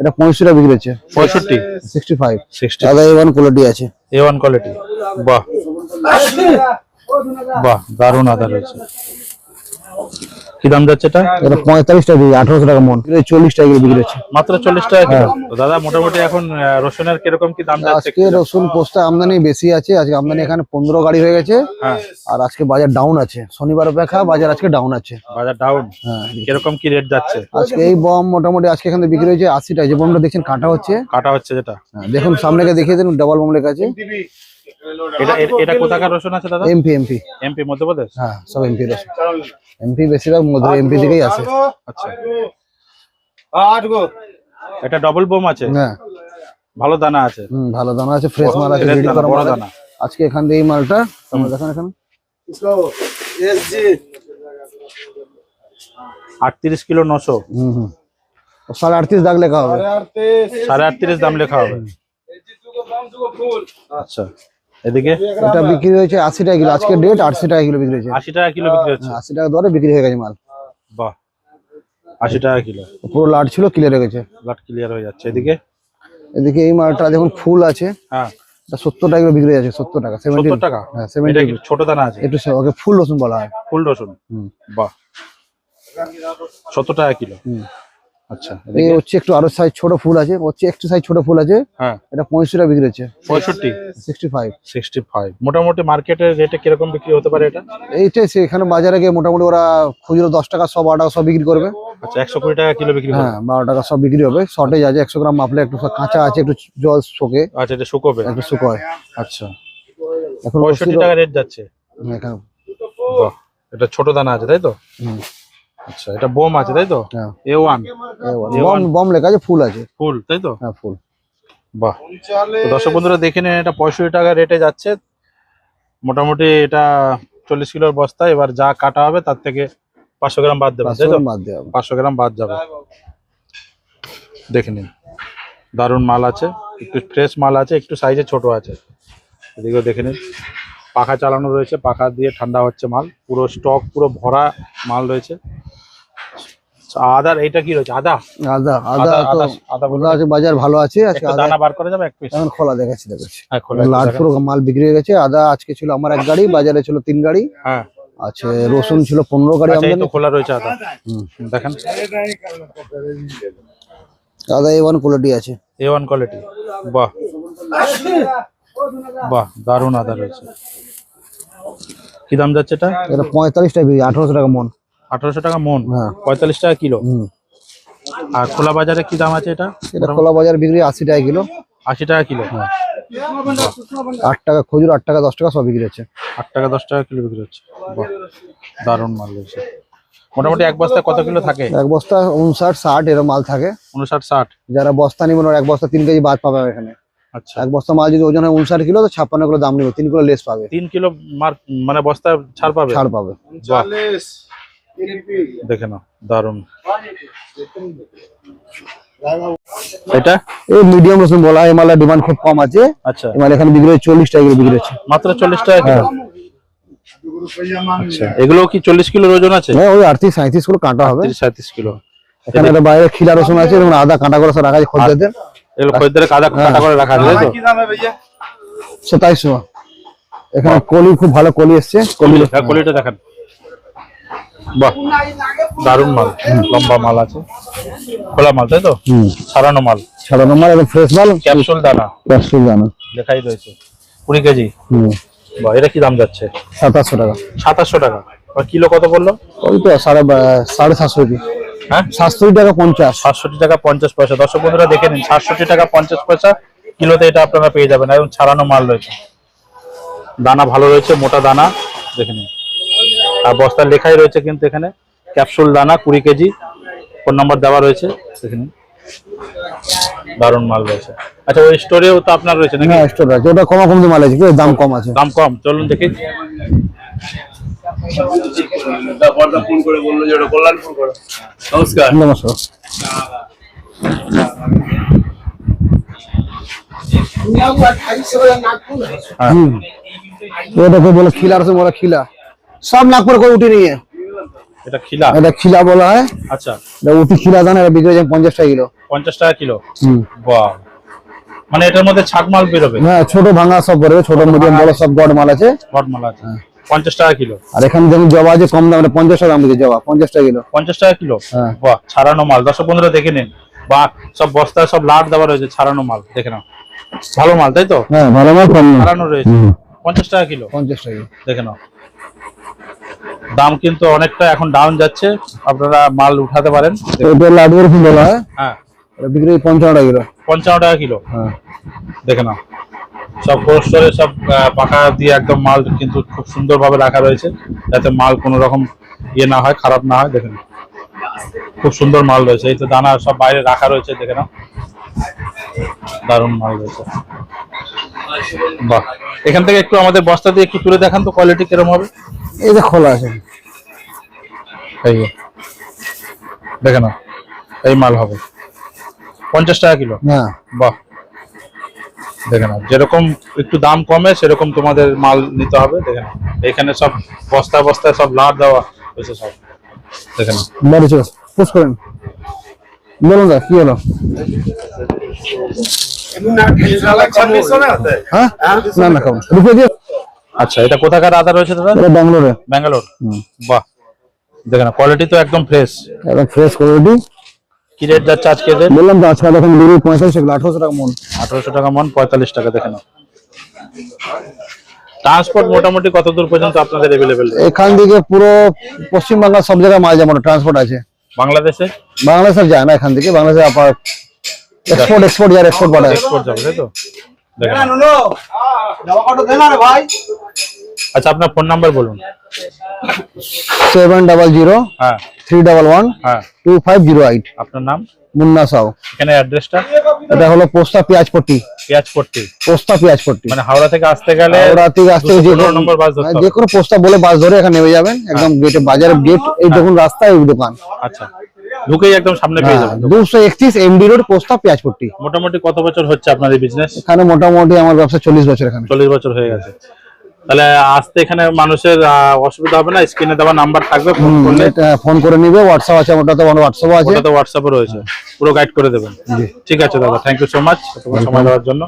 এটা পঁয়ষট্টি টাকা বিক্রি হচ্ছে। পঁয়ষট্টি? সিক্সটি ফাইভ সিক্সটি দাদা এ ওয়ান কোয়ালিটি আছে। এ ওয়ান কোয়ালিটি বাহ। বাহ দারুণ আদা রয়েছে। কি দাম যাচ্ছে এটা? এটা পঁয়তাল্লিশ টাকা বিক্রি আঠারোশো টাকা মন। চল্লিশ টাকা বিক্রি হচ্ছে। মাত্র চল্লিশ টাকা কিলো। দাদা মোটামুটি এখন রসুনের কীরকম কি দাম যাচ্ছে আজকে রসুন পোস্তা আমদানি বেশি আছে। আজকে আমদানি এখানে পনেরো গাড়ি হয়ে গেছে। হ্যাঁ। আর আজকে বাজার ডাউন আছে। শনিবার অপেক্ষা বাজার আজকে ডাউন আছে। বাজার ডাউন হ্যাঁ। কীরকম কি রেট যাচ্ছে? আজকে এই বম মোটামুটি আজকে এখানে বিক্রি হয়েছে আশি টাকা যে বমটা দেখছেন কাটা হচ্ছে। কাটা হচ্ছে যেটা? হ্যাঁ, দেখুন সামনে গিয়ে দেখিয়ে দিন ডাবল বম লেখা আছে। এটা এটা কোথাকার রসুন আছে দাদা? MP MP. এমপি মধ্যপ্রদেশ? হ্যাঁ সব এমপি এমপি বেশিরভাগ মধ্যে এমপি থেকেই আসে আচ্ছা। এটা ডবল বোম আছে? হ্যাঁ। ভালো দানা আছে? হুম ভালো দানা আছে ফ্রেশ মাল আছে রেডি করা বড় দানা। আজকে এখান থেকে মালটা তোমরা দেখেন এখানে। আটত্রিশ কিলো নশো। হুম হুম। ও সাড়ে আটত্রিশ দাগ লেখা হবে। সাড়ে আটত্রিশ। দাম লেখা হবে। আচ্ছা। এদিকে? এটা বিক্রি হয়েছে আশি টাকা কিলো। আজকে ডেট আশি টাকা কিলো বিক্রি হয়েছে। আশি টাকা কিলো বিক্রি হচ্ছে? হ্যাঁ, আশি টাকা দরে বিক্রি হয়ে গেছে মাল। বাহ। আশি টাকা কিলো। পুরো লাট ছিল ক্লিয়ার হয়ে গেছে। ব্লাড ক্লিয়ার হয়ে যাচ্ছে। এদিকে? এদিকে এই মালটা দেখুন ফুল আছে। হ্যাঁ। সত্তর টাকা কিলো বিক্রি হয়ে যাচ্ছে সত্তর টাকা সেভেন্টি টাকা? হ্যাঁ সেভেন্টি ছোট দানা আছে? একটু ওকে ফুল রসুন বলা হয়। ফুল রসুন? হুম। বাহ। সত্তর টাকা কিলো। হুম। আচ্ছা এই হচ্ছে একটু আরও সাইজ ছোট ফুল আছে হচ্ছে একটু সাইজ ছোট ফুল আছে হ্যাঁ। এটা পঁয়ষট্টি টাকা বিক্রি হচ্ছে। পঁয়ষট্টি? সিক্সটি ফাইভ সিক্সটি ফাইভ মোটামুটি মার্কেটের রেটে কীরকম বিক্রি হতে পারে এটা? এইটাই বাজারে গিয়ে মোটামুটি ওরা খুচরো দশ টাকা সব বারো টাকা সব বিক্রি করবে। আচ্ছা একশো কুড়ি টাকা কিলো বিক্রি হ্যাঁ বারো টাকা সব বিক্রি হবে। শর্টেজ আছে একশো গ্রাম মাপলে একটু কাঁচা আছে একটু জল শোকে। আচ্ছা এটা শুকোবে? একটু শুকোয় আচ্ছা। এখন পঁয়ষট্টি টাকা রেট যাচ্ছে। হ্যাঁ, এটা ছোট দানা আছে তাই তো? হুম, আচ্ছা এটা বোম আছে তাই তো? এ ওয়ান বল। বম বম লেখা আছে ফুল আছে। ফুল তাই তো? হ্যাঁ ফুল। বাহ। তো দর্শক বন্ধুরা দেখে নিন এটা পঁয়ষট্টি টাকা রেটে যাচ্ছে। মোটামুটি এটা চল্লিশ কিলোর বস্তা এবার যা কাটা হবে তার থেকে পাঁচশো গ্রাম বাদ দেবে পাঁচশো গ্রাম বাদ যাবে। দেখে নিন। দারুণ মাল আছে একটু ফ্রেশ মাল আছে একটু সাইজে ছোট আছে। এদিকেও দেখে নিন। পাখা চালানো রয়েছে পাখা দিয়ে ঠান্ডা হচ্ছে মাল। পুরো স্টক পুরো ভরা মাল রয়েছে। আদার এইটা কি রয়েছে? আদা? আদা আদা আদা। আদা আছে বাজার ভালো আছে আজকে দানা বার করা যাবে এক পিস এখন খোলা দেখাচ্ছি দেখাচ্ছি। হ্যাঁ খোলা লাট পুরো মাল বিক্রি হয়ে গেছে। আদা আজকে ছিল আমার এক গাড়ি বাজারে ছিল তিন গাড়ি। হ্যাঁ। আছে রসুন ছিল পনেরো গাড়ি আচ্ছা তো খোলা রয়েছে আদা। দেখেন। আদা এ ওয়ান কোয়ালিটি আছে। এ ওয়ান কোয়ালিটি বাহ। বাহ দারুণ আদা রয়েছে। কি দাম যাচ্ছে এটা? এটা পঁয়তাল্লিশ টাকা আঠারোশো টাকা মন। আঠারোশো টাকা মন হ্যাঁ। পঁয়তাল্লিশ টাকা কিলো। আর খোলা বাজারে কি দাম আছে এটা? এটা খোলা বাজার বিক্রি আশি টাকা কিলো। আশি টাকা কিলো। আট টাকা খুচরো আট টাকা দশ টাকা সব বিক্রি হচ্ছে। আট টাকা দশ টাকা কিলো বিক্রি হচ্ছে। দারুণ মাল রয়েছে। মোটামুটি এক বস্তা কত কিলো থাকে? এক বস্তা উনষাট ষাট এরকম মাল থাকে। উনষাট ষাট। যারা বস্তা নিবেন ওরা এক বস্তা তিন কেজি বাদ পাবে এখানে। আচ্ছা। এক বস্তা মাল যদি ওজন হয় উনষাট কিলো তো ছাপ্পান্ন কিলো দাম নিবে তিন কিলো লেস পাবে। তিন কিলো মার মানে বস্তা ছাড় পাবে? ছাড় পাবে। দেখে নাও দারুণ। এটা? এই মিডিয়াম রসুন বলা এই মালের ডিমান্ড খুব কম আছে। আচ্ছা। এখানে বিক্রি হয় চল্লিশ টাকা কিলো বিক্রি হচ্ছে। মাত্র চল্লিশ টাকা আচ্ছা এগুলো কি চল্লিশ কিলোর ওজন আছে? হ্যাঁ ওই আটত্রিশ সাঁত্রিশ করে কাটা হবে। সাঁত্রিশ কিলো। এখানে একটা বাইরে খিলা রসুন আছে এবং আদা কাটা করে রাখা আছে খদ্দেরদের। এগুলো খরিদ্দারে কাদা কাটা করে রাখা আছে সাতাইশশো এখানে কলি খুব ভালো কলি এসছে। কলি হ্যাঁ কোয়ালিটি দেখেন। বাহ দারুণ মাল। লম্বা মাল আছে। খোলা মাল তাই তো? সারানো মাল। ছাড়ানো মাল একদম ফ্রেশ মাল। ক্যাপসুল দানা। ক্যাপসুল দানা। লেখাই রয়েছে। কুড়ি কেজি? হুম। বাহ এটা কি দাম যাচ্ছে? সাতাশশো টাকা। সাতাশশো টাকা। আর কিলো কত বলল ওই তো সাড়ে সাড়ে সাতশো হ্যাঁ? সাতষট্টি টাকা পঞ্চাশ। সাতষট্টি টাকা পঞ্চাশ পয়সা। দর্শক বন্ধুরা দেখে নিন সাতষট্টি টাকা পঞ্চাশ পয়সা। কিলোতে এটা আপনারা পেয়ে যাবেন। এবং ছাড়ানো মাল রয়েছে। দানা ভালো রয়েছে মোটা দানা। দেখে নিন। আর বস্তার লেখাই রয়েছে কিন্তু এখানে। ক্যাপসুল দানা কুড়ি কেজি ফোন নাম্বার দেওয়া রয়েছে দেখে নিন দারুণ মাল রয়েছে। আচ্ছা ওই স্টোরেও তো আপনার রয়েছে নাকি? হ্যাঁ স্টোর আছে ওটা কমা কম মাল আছে কি দাম কম আছে। দাম কম। চলুন দেখি। ফোন করে বলল যে ওটা কল্যাণপুর করো। নমস্কার। নমস্কার। হুম। ওটাকে বলে খিলা রসুন বলে খিলা। সব নাগপুর করে উঠে নিয়ে। এটা খিলা? এটা খিলা বলা হয়। আচ্ছা। এটা উটি খিলা দানা এটা বিক্রি হচ্ছে পঞ্চাশ টাকা কিলো। পঞ্চাশ টাকা কিলো? বাহ। মানে এটার মধ্যে মাল বেরোবে? হ্যাঁ ছোট ভাঙা সব বেরোবে ছোট মিডিয়াম বড় সব গড় মাল আছে। হট মাল আছে পঞ্চাশ টাকা কিলো? আর এখানে দেখুন জবা আছে কম দামে পঞ্চাশ টাকা দাম জবা পঞ্চাশ টাকা কিলো। পঞ্চাশ টাকা কিলো? হ্যাঁ। বাহ ছাড়ানো মাল। দর্শক বন্ধুরা দেখে নিন। বাহ সব বস্তায় সব লাট দেওয়া রয়েছে ছাড়ানো মাল। দেখে নাও। ভালো মাল তাই তো? হ্যাঁ ভালো মাল ছাড়ানো রয়েছে। পঞ্চাশ টাকা কিলো? পঞ্চাশ টাকা দেখে নাও। দাম কিন্তু অনেকটা এখন ডাউন যাচ্ছে। আপনারা মাল উঠাতে পারেন। এটা লাডুর হয়। বিক্রি পঞ্চান্ন টাকা কিলো। পঞ্চান্ন টাকা কিলো। হ্যাঁ। দেখে নাও। সব সব পাকা দিয়ে একদম মাল কিন্তু খুব সুন্দরভাবে রাখা রয়েছে। যাতে মাল কোনো রকম ইয়ে না হয় খারাপ না হয় দেখে নাও। খুব সুন্দর মাল রয়েছে। এই তো দানা সব বাইরে রাখা রয়েছে দেখে নাও। দারুণ মাল রয়েছে। বাহ। এখান থেকে একটু আমাদের বস্তা দিয়ে একটু তুলে দেখান তো কোয়ালিটি কীরকম হবে? এই যে খোলা আছে। এই যে। দেখে নাও এই মাল হবে। পঞ্চাশ টাকা কিলো? হ্যাঁ। বাহ। দেখে নাও যেরকম একটু দাম কমে সেরকম তোমাদের মাল নিতে হবে। দেখে নাও এখানে সব বস্তা বস্তায় সব লাট দেওয়া হয়েছে সব। দেখে চল পুশ করেন। বলুন দা কি হলো? হ্যাঁ? না না খাব রুপে দিয়ে আচ্ছা এটা কোথাকার আদা রয়েছে দাদা? এটা ব্যাঙ্গালোরে। ব্যাঙ্গালোর। বাহ। দেখে না কোয়ালিটি তো একদম ফ্রেশ একদম ফ্রেশ কোয়ালিটি কি রেট যাচ্ছে আজকে বললাম তো আজকাল এখন বিক্রি পঁয়তাল্লিশ টাকা আঠারোশো টাকা মন। আঠারোশো টাকা মন পঁয়তাল্লিশ টাকা দেখে নাও ট্রান্সপোর্ট মোটামুটি কত দূর পর্যন্ত আপনাদের অ্যাভেলেবেল এখান থেকে পুরো পশ্চিমবাংলার সব জায়গায় মাল যেমন ট্রান্সপোর্ট আছে। বাংলাদেশে? বাংলাদেশ যায় না এখান থেকে বাংলাদেশে আবার এক্সপোর্ট এক্সপোর্ট যার এক্সপোর্ট পাঠায় এক্সপোর্ট যাবে তাই তো। আচ্ছা আপনার ফোন নাম্বার বলুন। সেভেন ডাবল জিরো হ্যাঁ। থ্রি ডাবল ওয়ান হ্যাঁ। Two five zero eight. আপনার নাম? মুন্না সাউ। এখানে অ্যাড্রেসটা? এটা হলো পোস্তা পেঁয়াজপট্টি পেঁয়াজপট্টি পোস্তা পেঁয়াজপট্টি মানে হাওড়া থেকে আসতে গেলে ওরা থেকে আসতে যে 215 নম্বর বাস ধরতে হ্যাঁ, যে কোনো পোস্তা বলে বাস ধরে এখানে নেমে যাবেন। একদম গেটে বাজারের গেট এই দেখুন রাস্তায় ওই দোকান। আচ্ছা। ঢুকেই একদম সামনে পেয়ে যাবেন। দোকান। দুশো একত্রিশ এমডি রোড পোস্তা পেঁয়াজপট্টি মোটামুটি কত বছর হচ্ছে আপনার এই বিজনেস এখানে মোটামুটি আমার ব্যবসা চল্লিশ বছর এখানে। চল্লিশ বছর হয়ে গেছে। তাহলে আসতে এখানে মানুষের অসুবিধা হবে না? স্ক্রিনে দেওয়া নাম্বার থাকবে ফোন করলে। ফোন করে নিবে হোয়াটসঅ্যাপ আছে ওটাতে হোয়াটসঅ্যাপ আছে। ওটাতে হোয়াটসঅ্যাপে রয়েছে। পুরো গাইড করে দেবেন। ঠিক আছে দাদা থ্যাংক ইউ সো মাচ সময় দেওয়ার জন্য।